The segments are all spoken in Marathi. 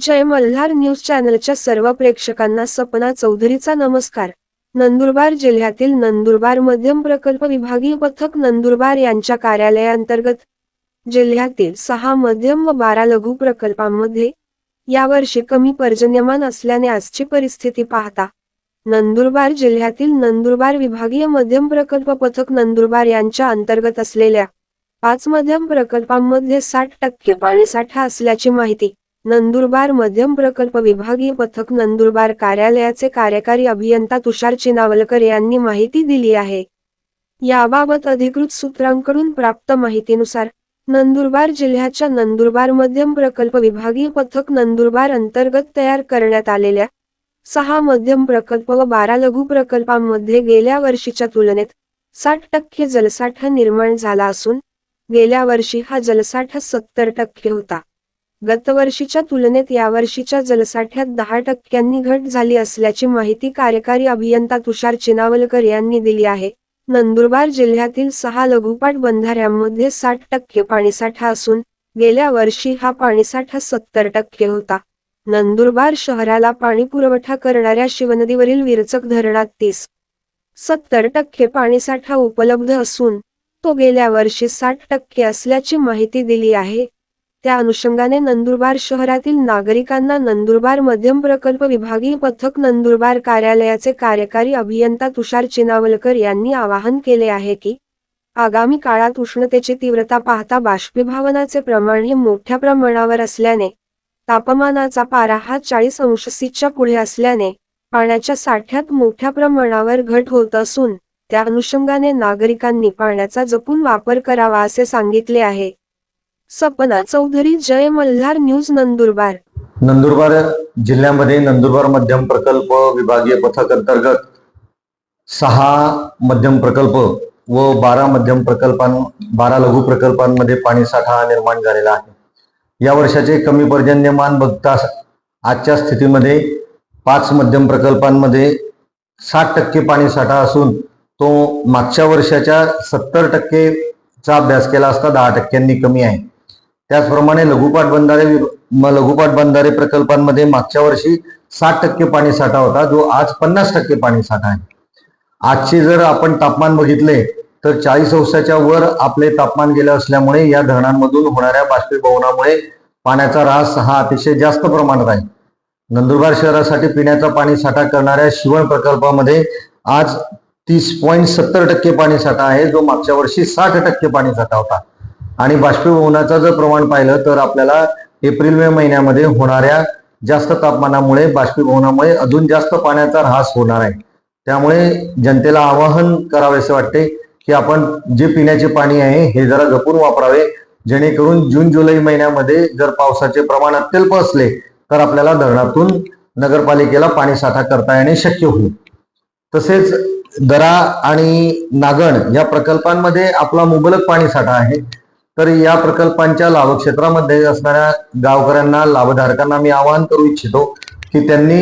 जय मल्हार न्यूज चॅनलच्या सर्व प्रेक्षकांना सपना चौधरीचा नमस्कार. नंदुरबार जिल्ह्यातील नंदुरबार मध्यम प्रकल्प विभागीय पथक नंदुरबार यांच्या कार्यालयाअंतर्गत जिल्ह्यातील सहा मध्यम व बारा लघु प्रकल्पांमध्ये यावर्षी कमी पर्जन्यमान असल्याने आजची परिस्थिती पाहता नंदुरबार जिल्ह्यातील नंदुरबार विभागीय मध्यम प्रकल्प पथक नंदुरबार यांच्या अंतर्गत असलेल्या पाच मध्यम प्रकल्पांमध्ये साठ टक्के पाणीसाठा असल्याची माहिती नंदुरबार मध्यम प्रकल्प विभागीय पथक नंदुरबार कार्यालयाचे कार्यकारी अभियंता तुषार चिनावलकर यांनी माहिती दिली आहे. याबाबत अधिकृत सूत्रांकडून प्राप्त माहितीनुसार नंदुरबार जिल्ह्याच्या नंदुरबार मध्यम प्रकल्प विभागीय पथक नंदुरबार अंतर्गत तयार करण्यात आलेल्या सहा मध्यम प्रकल्प व बारा लघु प्रकल्पांमध्ये गेल्या वर्षीच्या तुलनेत साठ टक्के जलसाठा निर्माण झाला असून गेल्या वर्षी हा जलसाठा सत्तर टक्के होता. गतवर्षीच्या तुलनेत यावर्षीच्या जलसाठ्यात दहा टक्क्यांनी घट झाली असल्याची माहिती कार्यकारी अभियंता तुषार चिनावलकर यांनी दिली आहे. नंदुरबार जिल्ह्यातील सहा लघुपाट बंधाऱ्यांमध्ये साठ टक्के पाणीसाठा असून गेल्या वर्षी हा पाणीसाठा सत्तर टक्के होता. नंदुरबार शहराला पाणी पुरवठा करणाऱ्या शिवनदीवरील विरचक धरणात तीस सत्तर टक्के पाणीसाठा उपलब्ध असून तो गेल्या वर्षी साठ टक्के असल्याची माहिती दिली आहे. त्या अनुषंगाने नंदुरबार शहरातील नागरिकांना नंदुरबार मध्यम प्रकल्प विभागीय पथक नंदुरबार कार्यालयाचे कार्यकारी अभियंता तुषार चिनावलकर यांनी आवाहन केले आहे की आगामी काळात उष्णतेची तीव्रता पाहता बाष्पीभवनाचे प्रमाण हे मोठ्या प्रमाणावर असल्याने तापमानाचा पारा हा चाळीस अंश सीच्या पुढे असल्याने पाण्याच्या साठ्यात मोठ्या प्रमाणावर घट होत असून त्या अनुषंगाने नागरिकांनी पाण्याचा जपून वापर करावा असे सांगितले आहे. सपना चौधरी जय मल्हार न्यूज नंदुरबार. नंदुरबार जिल्ह्यामध्ये नंदुरबार मध्यम प्रकल्प विभागीय पथक अंतर्गत सहा मध्यम प्रकल्प व बारा मध्यम प्रकल्पां बारा लघु प्रकल्पांमध्ये पाणीसाठा निर्माण झालेला आहे. या वर्षाचे कमी पर्जन्यमान बघता आजच्या स्थितीमध्ये पाच मध्यम प्रकल्पांमध्ये साठ टक्के पाणीसाठा असून तो मागच्या वर्षाच्या सत्तर टक्केचा अभ्यास केला असता दहा टक्क्यांनी कमी आहे. त्याचप्रमाणे लघुपाट बंधारे लघुपाट बंधारे प्रकल्पांमध्ये मागच्या वर्षी साठ टक्के पाणी साठा होता जो आज पन्नास टक्के पाणी साठा आहे. आजचे जर आपण तापमान बघितले तर चाळीस अंशाच्या वर आपले तापमान गेले असल्यामुळे या धरणांमधून होणाऱ्या बाष्पीभवनामुळे पाण्याचा ऱ्हास हा अतिशय जास्त प्रमाणात आहे. नंदुरबार शहरासाठी पिण्याचा पाणी साठा करणाऱ्या शिवण प्रकल्पामध्ये आज तीस पॉईंट सत्तर टक्के पाणी साठा आहे जो मागच्या वर्षी साठ टक्के पाणी साठा होता. आणि बाष्पीभवनाचं जर प्रमाण पाहिलं तर आपल्याला एप्रिल मे महिन्यामध्ये होणाऱ्या जास्त तापमानामुळे बाष्पीभवनामुळे अजून जास्त पाण्याचा ऱ्हास होणार आहे. त्यामुळे जनतेला आवाहन करावेसे वाटते की आपण जे पिण्याचे पाणी आहे हे जरा जपून वापरावे. जेणेकरून जून जुलै महिन्यामध्ये जर पावसाचे प्रमाण अत्यल्प असले तर आपल्याला धरणातून नगरपालिकेला पाणी साठा करता येणे शक्य होईल. तसेच दरा आणि नागण या प्रकल्पांमध्ये आपला मुबलक पाणी साठा आहे. तर या प्रकल्पांच्या लाभक्षेत्रामध्ये असणाऱ्या गावकऱ्यांना लाभधारकांना मी आवाहन करू इच्छितो की त्यांनी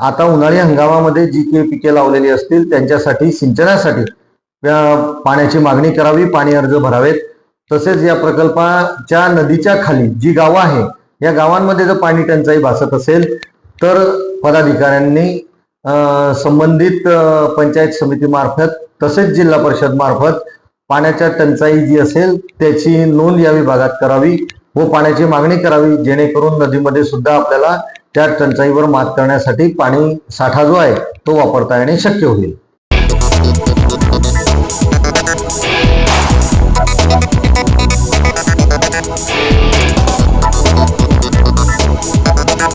आता उन्हाळी हंगामामध्ये जी काही पिके लावलेली असतील त्यांच्यासाठी सिंचनासाठी पाण्याची मागणी करावी पाणी अर्ज भरावेत. तसेच या प्रकल्पाच्या नदीच्या खाली जी गावं आहे या गावांमध्ये जर पाणी टंचाई भासत असेल तर पदाधिकाऱ्यांनी संबंधित पंचायत समितीमार्फत तसेच जिल्हा परिषद मार्फत पाण्याच्या टंचाई जी असेल त्याची नोंद या विभागात करावी व पाण्याची मागणी करावी जेणेकरून नदीमध्ये सुद्धा आपल्याला त्या टंचाईवर मात करण्यासाठी पाणी साठा जो आहे तो वापरता येणे शक्य होईल.